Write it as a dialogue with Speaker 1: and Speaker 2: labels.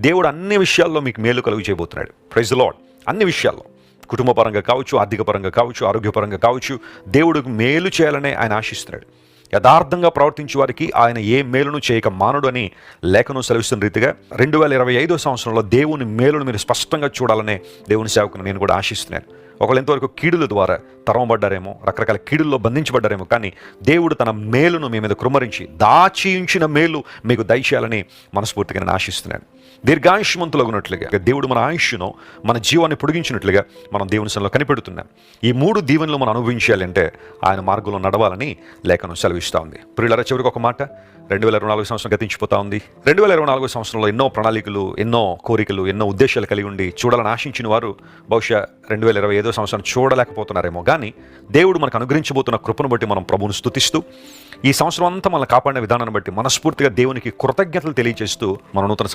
Speaker 1: దేవుడు అన్ని విషయాల్లో మీకు మేలు కలుగు చేయబోతున్నాడు ప్రైజ్ లాడ్ అన్ని విషయాల్లో. కుటుంబ పరంగా కావచ్చు ఆర్థిక పరంగా కావచ్చు ఆరోగ్యపరంగా కావచ్చు దేవుడికి మేలు చేయాలని ఆయన ఆశిస్తున్నాడు. యథార్థంగా ప్రవర్తించే వారికి ఆయన ఏ మేలును చేయక మానుడు అని లేఖను సెలవిస్తున్న రీతిగా రెండు వేల ఇరవై ఐదో సంవత్సరంలో దేవుని మేలును మీరు స్పష్టంగా చూడాలనే దేవుని సేవకుని నేను కూడా ఆశిస్తున్నాను. ఒకళ్ళు ఎంతవరకు కీడుల ద్వారా తరమబడ్డారేమో రకరకాల కీడుల్లో బంధించబడ్డారేమో కానీ దేవుడు తన మేలును మీ మీద కృమరించి దాచి ఉంచిన మేలు మీకు దయచేయాలని మనస్ఫూర్తిగా నేను ఆశిస్తున్నాను. దీర్ఘాయుష్మంతులగునట్లుగా దేవుడు మన ఆయుష్ను మన జీవాన్ని పొడిగించినట్లుగా మనం దేవుని సన్నిలో కనిపెడుతున్నాం. ఈ మూడు దీవెనలు మనం అనుభవించాలంటే ఆయన మార్గంలో నడవాలని లేఖనం సెలవిస్తూ ఉంది. ప్రియులర చివరికి ఒక మాట. రెండు వేల ఇరవై నాలుగు సంవత్సరం గతించిపోతా ఉంది. రెండు వేల ఇరవై నాలుగు సంవత్సరంలో ఎన్నో ప్రణాళికలు ఎన్నో కోరికలు ఎన్నో ఉద్దేశాలు కలిగి ఉండి చూడాలని ఆశించిన వారు బహుశా రెండు వేల ఇరవై ఐదో సంవత్సరం చూడలేకపోతున్నారేమో. కానీ దేవుడు మనకు అనుగ్రహించబోతున్న కృపను బట్టి మనం ప్రభువును స్థుతిస్తూ ఈ సంవత్సరం అంతా మనల్ని కాపాడిన విధానాన్ని బట్టి మనస్ఫూర్తిగా దేవునికి కృతజ్ఞతలు తెలియజేస్తూ మన నూతన సంవత్సరం